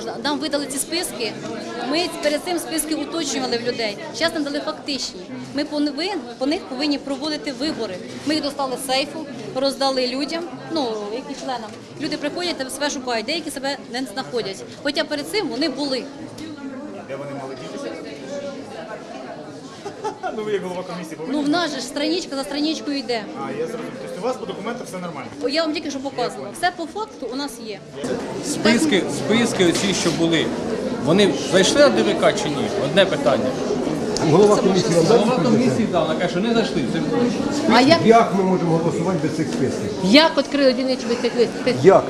можна. Нам видали ці списки. Ми перед цим списки уточнювали в людей. Зараз нам дали фактичні. Ми по, них повинні проводити вибори. Ми їх достали з сейфу, роздали людям, ну які членам. Люди приходять та себе шукають, деякі себе не знаходять. Хоча перед цим вони були. Де вони дітися? Ну ви як голова комісії повинні. Ну в нас же ж страничка за страничкою йде. А, я зрозумів. Тобто у вас по документах все нормально. О, Я вам тільки що показувала. Все по факту у нас є. Списки, списки оці, що були, вони зайшли на ДВК чи ні? Одне питання. Голова комісії вам Голова комісії дав, вона каже, що не зайшли. Це А як, Як ми можемо голосувати без цих списків? як відкрили без цих списків? Як?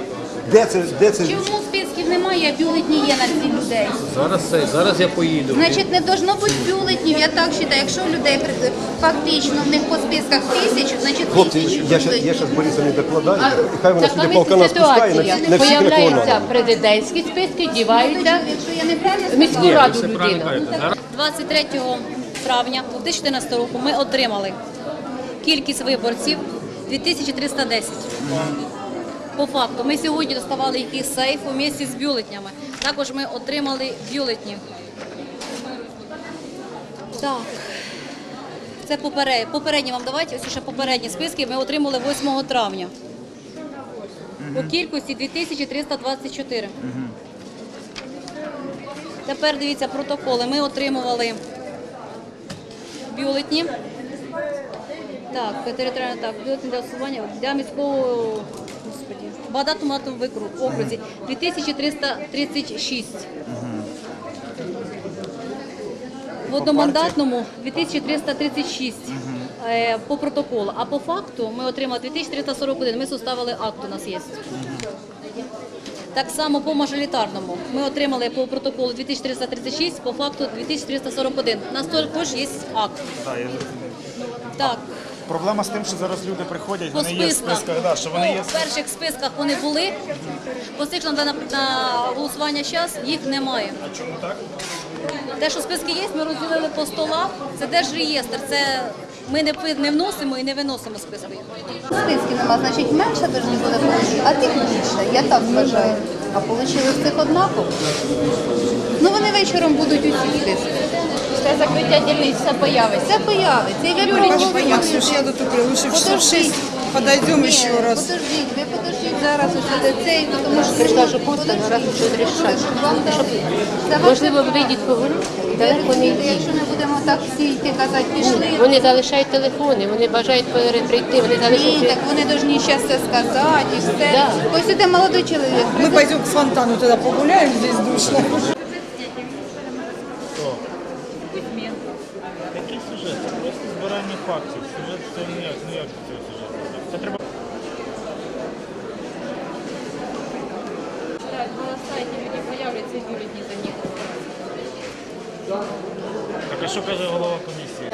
Де це? Де це? Чому немає, бюлетні є на всіх людей? зараз це, зараз я поїду. Значить, не должно бути бюлетнів, я так вважаю. Якщо у людей при- фактично в них по списках тисячу, значить Хлопці, тисячу я ще, я ще з Борисом не докладаю. Хай вона сюди Така полкана спускає на, на всіх Появляються президентські списки, діваються Якщо я неправильно в міську раду людина. кажете. Зараз 23 травня 2014 року ми отримали кількість виборців 2310. По факту, ми сьогодні доставали їх із сейфу місці з бюлетнями. Також ми отримали бюлетні. Так. Це попередні. Попередні вам давайте, ось ще попередні списки ми отримали 8 травня. У кількості 2324. Тепер дивіться протоколи. Ми отримували бюлетні. Так, територіальна так, бюлетні для для міського господі, Багатоматового викру- окрузі 2336. В одномандатному 2336 е, по протоколу. А по факту ми отримали 2341. Ми составили акт у нас є. Так само по мажоритарному. Ми отримали по протоколу 2336, по факту 2341. У нас також є акт. Так. Так, Проблема з тим, що зараз люди приходять, вони є в списках. да, що вони є. В перших списках вони були, по цих на, на, голосування зараз їх немає. А чому так? Те, що списки є, ми розділили по столах. Це держреєстр. Це ми не, пи- не вносимо і не виносимо списки. списків нема, значить менше повинні буде отримати, а тих більше, я так вважаю. А з цих однаково. Ну вони вечором будуть усі списки. Після закриття дільниць все появиться. Це появиться. І ви Понимаешь, Максюш, я тут укрою. Лучше в Подождите. шесть подойдем Ні, еще раз. Подождіть, ви подождіть зараз до цей, тому що Прийшла, що пусто, ну, раз щось рішати. вам дали. Це ваше Можливо, вийдіть поговорити, далеко не розумієте, йдіть. якщо ми будемо так всі йти казати, пішли. Вони залишають телефони, вони бажають пере- прийти, вони Ні, залишають. так вони повинні зараз це сказати і все. Да. Ось іде молодий чоловік. Мы пойдем к фонтану тогда погуляем, здесь душно. Який сюжет? Це просто збирання фактів. Сюжет це ніяк, ну як цього сюжет? Це треба. На сайті люди появляться бюлетні за них. Так а що каже голова комісії?